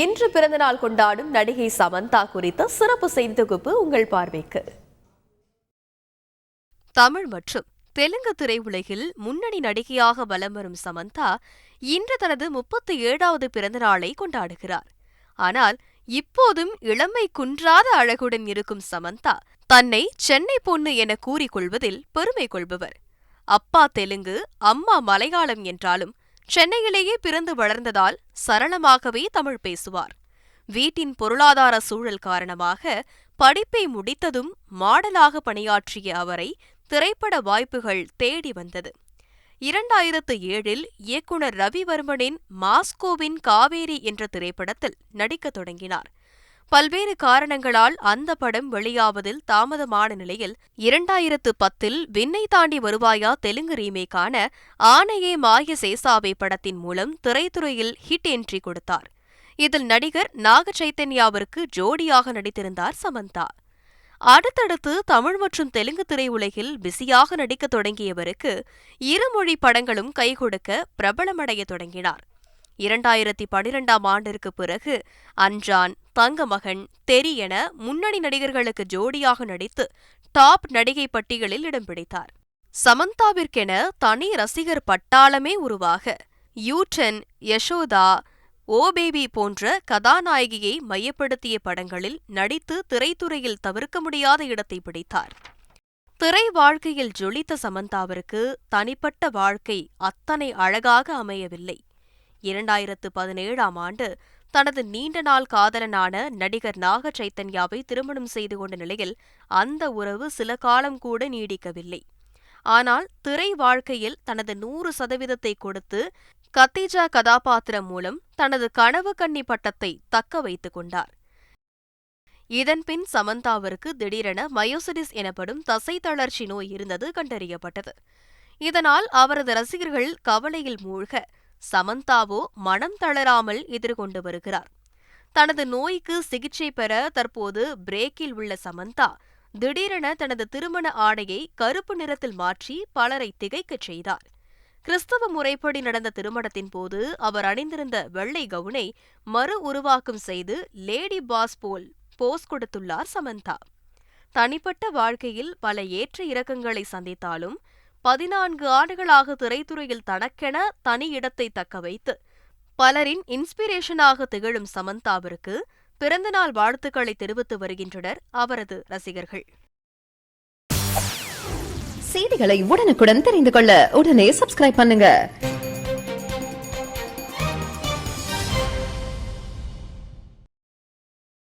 இன்று பிறந்தநாள் கொண்டாடும் நடிகை சமந்தா குறித்த சிறப்பு செய்தி தொகுப்பு உங்கள் பார்வைக்கு. தமிழ் மற்றும் தெலுங்கு திரையுலகில் முன்னணி நடிகையாக வலம் வரும் சமந்தா இன்று தனது முப்பத்தி ஏழாவது பிறந்தநாளை கொண்டாடுகிறார். ஆனால் இப்போதும் இளமை குன்றாத அழகுடன் இருக்கும் சமந்தா தன்னை சென்னை பொண்ணு என கூறிக்கொள்வதில் பெருமை கொள்பவர். அப்பா தெலுங்கு அம்மா மலையாளம் என்றாலும் சென்னையிலேயே பிறந்து வளர்ந்ததால் சரளமாகவே தமிழ் பேசுவார். வீட்டின் பொருளாதார சூழல் காரணமாக படிப்பை முடித்ததும் மாடலாக பணியாற்றிய அவரை திரைப்பட வாய்ப்புகள் தேடி வந்தது. இரண்டாயிரத்து ஏழில் இயக்குனர் ரவிவர்மனின் மாஸ்கோவின் காவேரி என்ற திரைப்படத்தில் நடிக்கத் தொடங்கினார். பல்வேறு காரணங்களால் அந்த படம் வெளியாவதில் தாமதமான நிலையில் இரண்டாயிரத்து பத்தில் விண்ணை தாண்டி வருவாயா தெலுங்கு ரீமேக்கான ஆனையே மாய சேசாவே படத்தின் மூலம் திரைத்துறையில் ஹிட் என்ட்ரி கொடுத்தார். இதில் நடிகர் நாக சைத்தன்யாவிற்கு ஜோடியாக நடித்திருந்தார் சமந்தா. அடுத்தடுத்து தமிழ் மற்றும் தெலுங்கு திரையுலகில் பிஸியாக நடிக்கத் தொடங்கியவருக்கு இருமொழி படங்களும் கைகொடுக்க பிரபலமடைய தொடங்கினார். இரண்டாயிரத்தி பனிரெண்டாம் ஆண்டிற்கு பிறகு அன்றான் தங்கமகன் தெரி என முன்னணி நடிகர்களுக்கு ஜோடியாக நடித்து டாப் நடிகை பட்டியலில் இடம் பிடித்தார். சமந்தாவிற்கென தனி ரசிகர் பட்டாளமே உருவாக யூட்டன் யசோதா ஓ பேபி போன்ற கதாநாயகியை மையப்படுத்திய படங்களில் நடித்து திரைத்துறையில் தவிர்க்க முடியாத இடத்தை பிடித்தார். திரை வாழ்க்கையில் ஜொலித்த சமந்தாவிற்கு தனிப்பட்ட வாழ்க்கை அத்தனை அழகாக அமையவில்லை. இரண்டாயிரத்து பதினேழாம் ஆண்டு தனது நீண்ட நாள் காதலனான நடிகர் நாக சைத்தன்யாவை திருமணம் செய்து கொண்ட நிலையில் அந்த உறவு சில காலம் கூட நீடிக்கவில்லை. ஆனால் திரை வாழ்க்கையில் தனது நூறு சதவீதத்தை கொடுத்து கத்தீஜா கதாபாத்திரம் மூலம் தனது கனவு கன்னி பட்டத்தை தக்க வைத்துக் கொண்டார். இதன்பின் சமந்தாவிற்கு திடீரென மயோசிடிஸ் எனப்படும் தசை தளர்ச்சி நோய் இருந்தது கண்டறியப்பட்டது. இதனால் அவரது ரசிகர்கள் கவலையில் மூழ்க சமந்தாவோ மனம் தளராமல் எதிர்கொண்டு வருகிறார். தனது நோய்க்கு சிகிச்சை பெற தற்போது பிரேக்கில் உள்ள சமந்தா திடீரென தனது திருமண ஆடையை கருப்பு நிறத்தில் மாற்றி பலரை திகைக்கச் செய்தார். கிறிஸ்தவ முறைப்படி நடந்த திருமணத்தின் போது அவர் அணிந்திருந்த வெள்ளை கவுனை மறு உருவாக்கம் செய்து லேடி பாஸ் போல் போஸ் கொடுத்துள்ளார் சமந்தா. தனிப்பட்ட வாழ்க்கையில் பல ஏற்ற இறக்கங்களை சந்தித்தாலும் பதினான்கு ஆண்டுகளாக திரைத்துறையில் தனக்கென தனி இடத்தை தக்க வைத்து பலரின் இன்ஸ்பிரேஷனாக திகழும் சமந்தாவிற்கு பிறந்தநாள் வாழ்த்துக்களை தெரிவித்து வருகின்றனர் அவரது ரசிகர்கள். செய்திகளை உடனுக்குடன் தெரிந்து கொள்ள உடனே சப்ஸ்கிரைப் பண்ணுங்க.